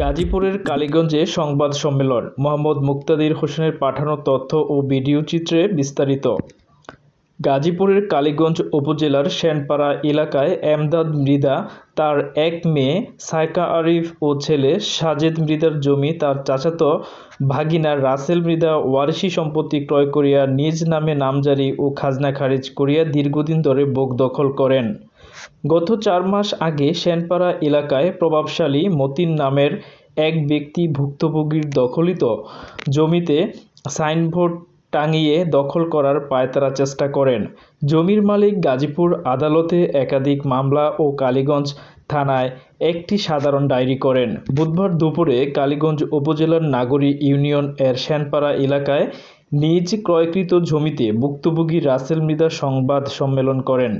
গাজীপুরের কালীগঞ্জে সংবাদ সম্মেলন। মোহাম্মদ মুক্তাদির হোসেনের পাঠানো তথ্য ও ভিডিও চিত্রে বিস্তারিত। গাজীপুরের কালীগঞ্জ উপজেলার সেনপাড়া এলাকায় এমদাদ মৃদা তার এক মেয়ে সাইকা আরিফ ও ছেলে সাজেদ মৃদার জমি তার চাচাতো ভাগিনা রাসেল মৃদা ওয়ারিশি সম্পত্তি ক্রয় করিয়া নিজ নামে নামজারি ও খাজনা খারিজ করিয়া দীর্ঘদিন ধরে বোক দখল করেন। গত চার মাস আগে সেনপাড়া এলাকায় প্রভাবশালী মতিন নামের এক ব্যক্তি ভুক্তভোগীর দখলিত জমিতে সাইনবোর্ড টাঙিয়ে দখল করার পায়তারা চেষ্টা করেন। জমির মালিক গাজীপুর আদালতে একাধিক মামলা ও কালীগঞ্জ থানায় একটি সাধারণ ডায়েরি করেন। বুধবার দুপুরে কালীগঞ্জ উপজেলার নাগরী ইউনিয়ন এর সেনপাড়া এলাকায় নিজ ক্রয়কৃত জমিতে ভুক্তভোগী রাসেল মৃধা সংবাদ সম্মেলন করেন।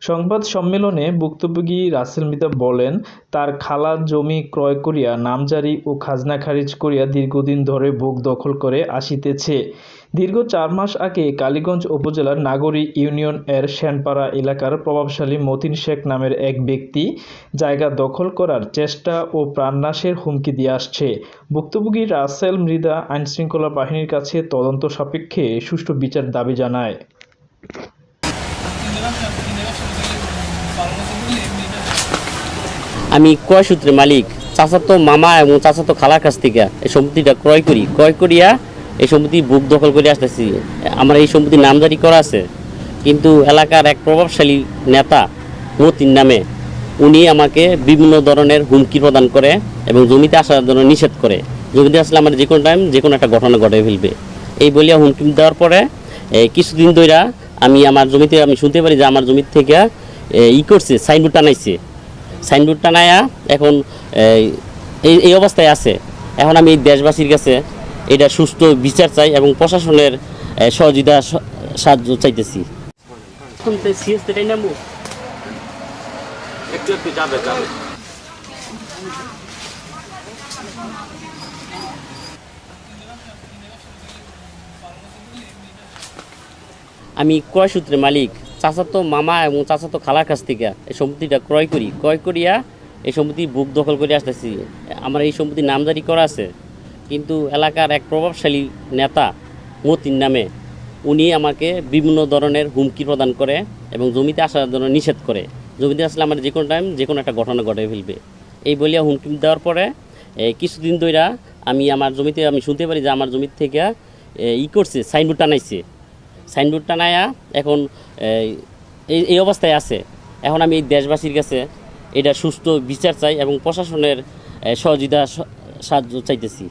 সংবাদ সম্মেলনে ভুক্তভোগী রাসেল মৃধা বলেন, তার খালা জমি ক্রয় করিয়া নামজারি ও খাজনা খারিজ করিয়া দীর্ঘদিন ধরে ভোগ দখল করে আসিতেছে। দীর্ঘ চার মাস আগে কালীগঞ্জ উপজেলার নাগরী ইউনিয়ন এর শ্যানপাড়া এলাকার প্রভাবশালী মতিন শেখ নামের এক ব্যক্তি জায়গা দখল করার চেষ্টা ও প্রাণনাশের হুমকি দিয়ে আসছে। ভুক্তভোগী রাসেল মৃধা আইনশৃঙ্খলা বাহিনীর কাছে তদন্ত সাপেক্ষে সুষ্ঠু বিচার দাবি জানায়। আমি ক্রয় সূত্রে মালিক, চাচাতো মামা এবং চাচাতো খালার কাছ থেকে এই সম্পত্তিটা ক্রয় করি। ক্রয় করিয়া এই সম্পত্তি বুক দখল করে আসতেছি। আমার এই সম্পত্তির নামজারি করা আছে। কিন্তু এলাকার এক প্রভাবশালী নেতা, মতিন নামে, উনি আমাকে বিভিন্ন ধরনের হুমকি প্রদান করে এবং জমিতে আসার জন্য নিষেধ করে। জমিতে আসলে আমার যে কোনো টাইম যে কোনো একটা ঘটনা ঘটে ফেলবে। এই বলিয়া হুমকি দেওয়ার পরে কিছুদিন ধরে আমি আমার জমিতে আমি শুনতে পারি যে আমার জমির থেকে ই করছে সাইনবোর্ড টানাইছে। সাইনবোর্ড টানায়া এখন এই, এই অবস্থায় আছে। এখন আমি এই দেশবাসীর কাছে এটা সুস্থ বিচার চাই এবং প্রশাসনের সহযোগিতা সাহায্য চাইতেছি। একটু একটু যাবে যাবে। আমি ক্রয় সূত্রে মালিক, চাচাতো মামা এবং চাচাতো খালার কাছ থেকে এই সম্পত্তিটা ক্রয় করি। ক্রয় করিয়া এই সম্পত্তি বুক দখল করে আসতেছি। আমার এই সম্পত্তির নামজারি করা আছে। কিন্তু এলাকার এক প্রভাবশালী নেতা মতিন নামে, উনি আমাকে বিভিন্ন ধরনের হুমকি প্রদান করে এবং জমিতে আসার জন্য নিষেধ করে। জমিতে আসলে আমার যে কোনো টাইম যে কোনো একটা ঘটনা ঘটে ফেলবে। এই বলিয়া হুমকি দেওয়ার পরে কিছুদিন ধরে আমি আমার জমিতে, আমি শুনতে পারি যে আমার জমির থেকে ই করছে, সাইনবোর্ড টানাইছে। সাইনবোর্ড টানায়া এখন এই, এই অবস্থায় আছে। এখন আমি দেশবাসীর কাছে এটা সুস্থ বিচার চাই এবং প্রশাসনের সহযোগিতা সাহায্য চাইতেছি।